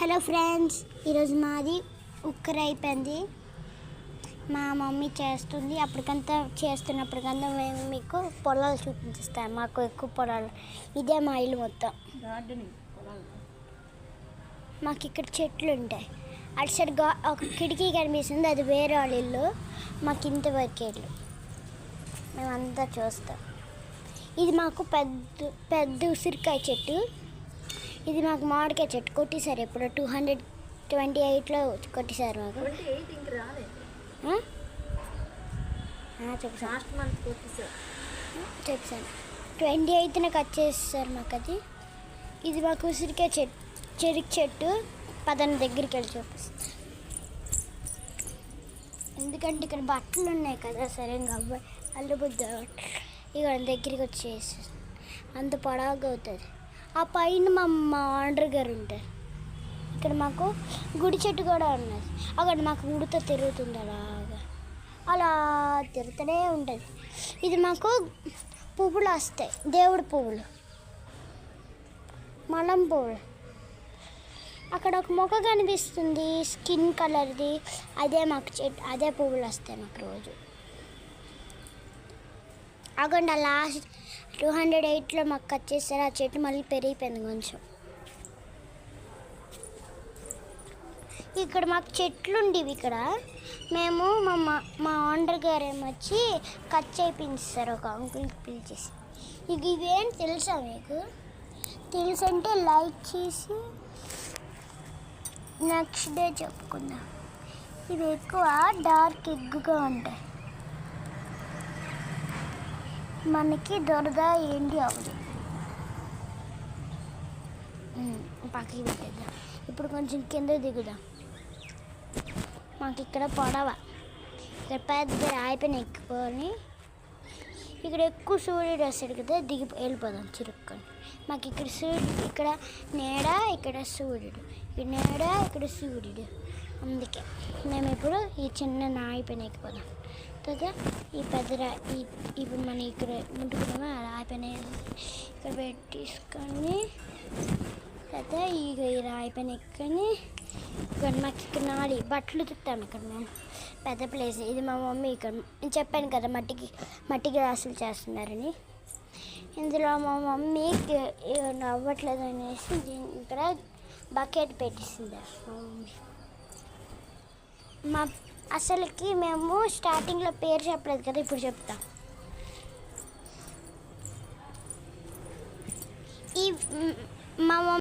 Hello friends ఈరోజు మాది ఉక్కర అయిపోయింది మా మమ్మీ చేస్తుంది అప్పటికంతా చేస్తున్నప్పటికంతా మేము మీకు పొలాలు చూపించిస్తాం మాకు ఎక్కువ పొలాలు. ఇదే మా ఇల్లు మొత్తం. మాకు ఇక్కడ చెట్లు ఉంటాయి. అటు సైడ్గా ఒక కిటికీ కనిపిస్తుంది అది వేరే వాళ్ళ ఇల్లు. మాకు ఇంతవరకు ఇల్లు. మేమంతా చూస్తాం. ఇది మాకు పెద్ద పెద్ద ఉసిరికాయ చెట్టు. ఇది మాకు మామిడికాయ చెట్టు కొట్టేశారు ఎప్పుడు టూ హండ్రెడ్ ట్వంటీ ఎయిట్లో కొట్టేశారు మాకు. ఇంక చెప్తాను ట్వంటీ ఎయిత్న కట్ చేస్తారు మాకు అది. ఇది మాకు ఉసిరికాయ చెట్టు చెరుకు చెట్టు. పదన దగ్గరికి వెళ్ళి చూపిస్తాను ఎందుకంటే ఇక్కడ బట్టలు ఉన్నాయి కదా సరే అబ్బాయి అల్లుబుద్ద ఇక్కడ దగ్గరికి వచ్చేసి అంత పొడవుగా అవుతుంది. ఆ పైన మా మా ఆర్డర్ గారు ఉంటారు. ఇక్కడ మాకు గుడి చెట్టు కూడా ఉన్నది. అక్కడ మాకు ఉడత తిరుగుతుంది అలాగా. అలా తిరుగుతూనే ఉంటుంది. ఇది మాకు పువ్వులు వస్తాయి. దేవుడి పువ్వులు. మలం పువ్వులు. అక్కడ ఒక మొక్క కనిపిస్తుంది. స్కిన్ కలర్ది. అదే మాకు చెట్టు అదే పువ్వులు వస్తాయి మాకు రోజు. అక్కడ లాస్ట్ టూ హండ్రెడ్ ఎయిట్లో మాకు కట్ చేస్తారు ఆ చెట్టు మళ్ళీ పెరిగిపోయింది కొంచెం. ఇక్కడ మాకు చెట్లు ఉండేవి ఇక్కడ. మేము మా మా- మా ఓనర్ గారు ఏమొచ్చి కట్ చేయించారు ఒక అంకుల్కి పిలిచేసి ఇక ఇవేం తెలుసా మీకు? తెలుసంటే లైక్ చేసి నెక్స్ట్ డే చెప్పుకుందాం. ఇవి ఎక్కువ డార్క్ ఎగ్గుగా ఉంటాయి. మనకి దొరద ఏంటి అవ్వదు పక్కకి పెట్టేద్దాం. ఇప్పుడు కొంచెం కింద దిగుదాం. మాకు ఇక్కడ పొడవ. ఇక్కడ పెద్ద రాయిపైన ఎక్కుకొని ఇక్కడ ఎక్కువ సూర్యుడు వస్తాడు కదా దిగి వెళ్ళిపోదాం చిరుక్కొని. మాకు ఇక్కడ సూర్యుడు ఇక్కడ నీడ ఇక్కడ సూర్యుడు. ఇక్కడ నీడ ఇక్కడ సూర్యుడు. అందుకే మేము ఇప్పుడు ఈ చిన్న నాయి పైన ఎక్కిపోదాం. కదా ఈ పెద్ద రా ఈ ఇప్పుడు మనం ఇక్కడ ముట్టుకున్నామో ఆ రాయి పైన ఇక్కడ పెట్టేసుకొని తర్వాత ఇక ఈ రాయి పైన ఎక్కని ఇక్కడ మాకు ఇక్కడ నాలి బట్టలు తిట్టాను ఇక్కడ మేము. పెద్ద ప్లేస్ ఇది మా మమ్మీ ఇక్కడ నేను చెప్పాను కదా మట్టికి మట్టి గ్లాసులు చేస్తున్నారని. ఇందులో మా మమ్మీ నవ్వట్లేదు అనేసి ఇక్కడ బకెట్ పెట్టిస్తుంది మా మమ్మీ. మా అసలుకి మేము స్టార్టింగ్లో పేరు చెప్పలేదు కదా ఇప్పుడు చెప్తాం. ఈ మా మమ్మీ